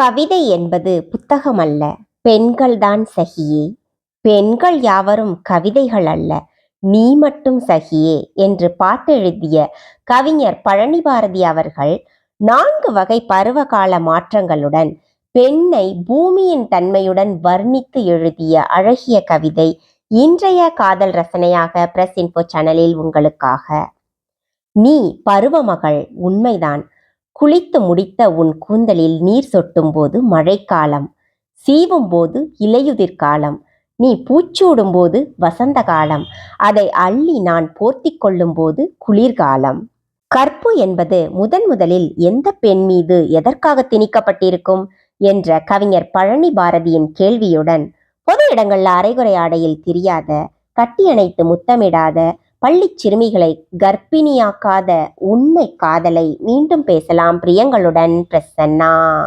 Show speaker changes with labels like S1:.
S1: கவிதை என்பது புத்தகம் அல்ல பெண்கள்தான் சகியே. பெண்கள் யாவரும் கவிதைகள் அல்ல. நீ மட்டும் சகியே என்று பாட்டெழுதிய கவிஞர் பழனி பாரதி அவர்கள் நான்கு வகை பருவகால மாற்றங்களுடன் பெண்ணை பூமியின் தன்மையுடன் வர்ணித்து எழுதிய அழகிய கவிதை இன்றைய காதல் ரசனையாக பிரஸ் இன்போ சேனலில் உங்களுக்காக. நீ பருவமகள் உண்மைதான். குளித்து முடித்த உன் கூந்தலில் நீர் சொட்டும் போது மழைக்காலம் சீவும் போது இலையுதிர் காலம் நீ பூச்சூடும் போது வசந்த காலம் அதை அள்ளி நான் போர்த்தி கொள்ளும் போது குளிர்காலம். கற்பு என்பது முதன் முதலில் எந்த பெண் மீது எதற்காக திணிக்கப்பட்டிருக்கும்? என்ற கவிஞர் பழனி பாரதியின் கேள்வியுடன் பொது இடங்கள்ல அரைகுறை ஆடையில் திரியாத கட்டியணைத்து முத்தமிடாத பள்ளிச் சிறுமிகளை கர்ப்பிணியாக்காத உண்மை காதலை மீண்டும் பேசலாம் பிரியங்களுடன் பிரசன்னா.